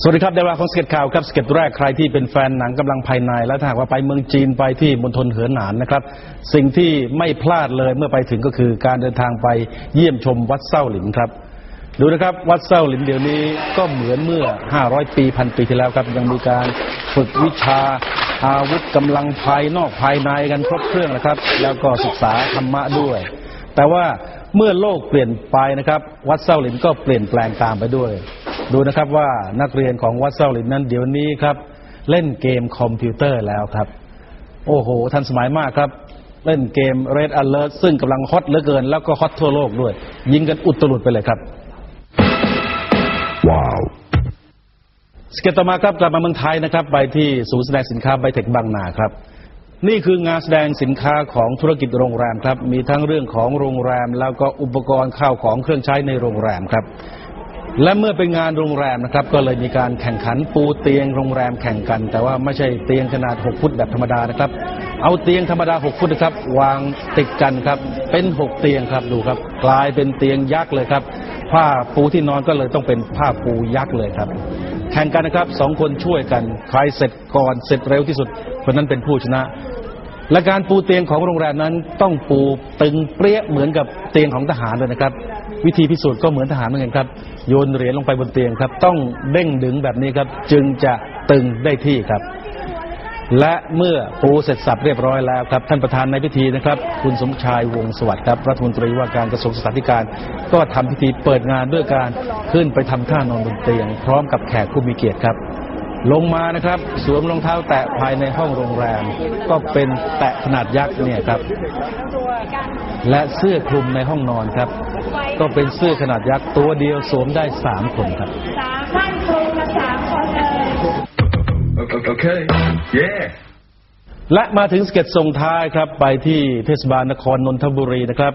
สวัสดีครับได้เวลาของสเก็ตข่าวครับสเก็ตแรกใครที่เป็นแฟนหนังกำลังภายใน และถ้าหากว่าไปเมืองจีนไปที่มณฑลเหินหนานนะครับ สิ่งที่ไม่พลาดเลยเมื่อไปถึงก็คือการเดินทางไปเยี่ยมชมวัดเส้าหลินครับ ดูนะครับวัดเส้าหลินเดี๋ยวนี้ก็เหมือนเมื่อ 500 ปีพันปีที่แล้วครับยังมีการฝึกวิชาอาวุธกำลังภายนอกภายในกันครบเครื่องนะครับ แล้วก็ศึกษาธรรมะด้วย แต่ว่าเมื่อโลกเปลี่ยนไปนะครับ วัดเส้าหลินก็เปลี่ยนแปลงตามไปด้วย ดูนะครับว่านักเรียนของวัดเส้าหลินนั้นเดี๋ยวนี้ครับ เล่นเกมคอมพิวเตอร์แล้วครับ โอ้โห ทันสมัยมากครับ เล่นเกม Red Alert ซึ่งกำลังฮอตเหลือเกิน แล้วก็ฮอตทั่วโลกด้วย ยิงกันอุตลุดไปเลยครับ Wow. สเก็ตต่อมาครับกลับมาเมืองไทยนะครับ ไปที่ศูนย์แสดงสินค้าไบเทคบางนาครับนี่คืองานแสดงสินค้าของธุรกิจโรงแรมครับ มีทั้งเรื่องของโรงแรม แล้วก็อุปกรณ์ข้าวของเครื่องใช้ในโรงแรมครับ และเมื่อเป็นงานโรงแรมนะครับ ก็เลยมีการแข่งขันปูเตียงโรงแรมแข่งกัน แต่ว่าไม่ใช่เตียงขนาด 6 ฟุตแบบธรรมดานะครับ เอาเตียงธรรมดา 6 ฟุตนะครับ วางติดกันครับ เป็น 6 เตียงครับดูครับ กลายเป็นเตียงยักษ์เลยครับ ผ้าปูที่นอนก็เลยต้องเป็นผ้าปูยักษ์เลยครับ แข่งกันนะครับสองคนช่วยกันใครเสร็จก่อนเสร็จเร็วที่สุดคนนั้นเป็นผู้ชนะและการปูเตียงของโรงแรมนั้นต้องปูตึงเปรี้ยเหมือนกับเตียงของทหารเลยนะครับ วิธีพิสูจน์ก็เหมือนทหารเหมือนกันครับ โยนเหรียญลงไปบนเตียงครับ ต้องเด้งดึงแบบนี้ครับ จึงจะตึงได้ที่ครับ และเมื่อปูเสร็จสับเรียบร้อยแล้วครับ ท่านประธานในพิธีนะครับ คุณสมชายวงสวัสดิ์ครับรัฐมนตรีว่าการกระทรวงศึกษาธิการ ก็ทำพิธีเปิดงานด้วยการขึ้นไปทำท่านอนบนเตียง พร้อมกับแขกผู้มีเกียรติครับ ลงมานะครับ สวมรองเท้าแตะภายในห้องโรงแรม ก็เป็นแตะขนาดยักษ์เนี่ยครับ และเสื้อคลุมในห้องนอนครับ ก็เป็นเสื้อขนาดยักษ์ตัวเดียวสวมได้สามคนครับสามท่านครูกับสามคนเลย Okay. okay. Yeah. และมาถึงสเก็ตส่งท้ายครับไปที่เทศบาลนครนนทบุรีนะครับ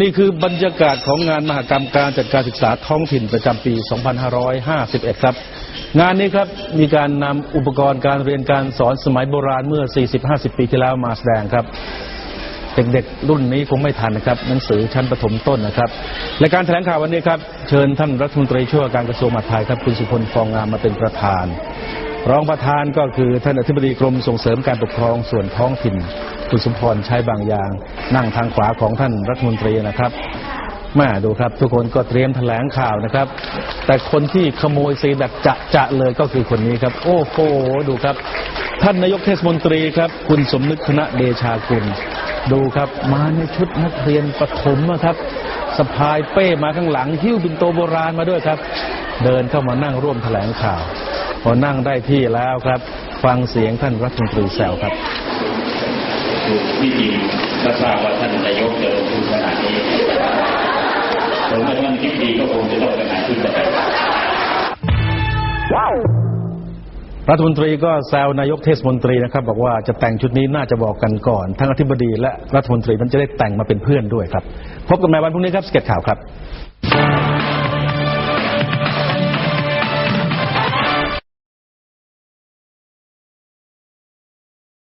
นี่คือบรรยากาศของงานมหกรรมการจัดการศึกษาท้องถิ่นประจำปี 2551 ครับ งานนี้ครับมีการนำอุปกรณ์การเรียนการสอนสมัยโบราณเมื่อ 40-50 ปีที่แล้วมาแสดงครับ เด็กๆรุ่นนี้คงไม่ทันนะครับ หนังสือชั้นประถมต้นนะครับและการแถลงข่าววันนี้ครับ เชิญท่านรัฐมนตรีช่วยว่าการกระทรวงมหาดไทยครับคุณสุพลฟองงามมาเป็นประธาน รองประธานก็คือท่านอธิบดีกรมส่งเสริมการปกครองส่วนท้องถิ่น คุณสมพรใช้บางอย่าง นั่งทางขวาของท่านรัฐมนตรีนะครับ แม่ดูครับ ทุกคนก็เตรียมแถลงข่าวนะครับ แต่คนที่ขโมยซีแบบจะจะเลยก็คือคนนี้ครับ โอ้โหดูครับ ท่านนายกเทศมนตรีครับ คุณสมนึกคณะเดชากุลดูครับ มาในชุดนักเรียนประถมนะครับสะพายเป้มาข้างหลัง หิ้วบินโตโบราณมาด้วยครับ เดินเข้ามานั่งร่วมแถลงข่าว พอนั่งได้ที่แล้วครับ ฟังเสียงท่านรัฐมนตรีแซวครับที่จริงก็ทราบว่าท่านนายกเดินทุกขนาดนี้ ผมว่าท่านคิดดีก็คงจะต้องไปหาชุดต่อไปรัฐมนตรีก็แซวนายกเทศมนตรีนะครับ บอกว่าจะแต่งชุดนี้น่าจะบอกกันก่อน ทั้งอธิบดีและรัฐมนตรีมันจะได้แต่งมาเป็นเพื่อนด้วยครับ พบกันใหม่วันพรุ่งนี้ครับสเก็ตข่าวครับ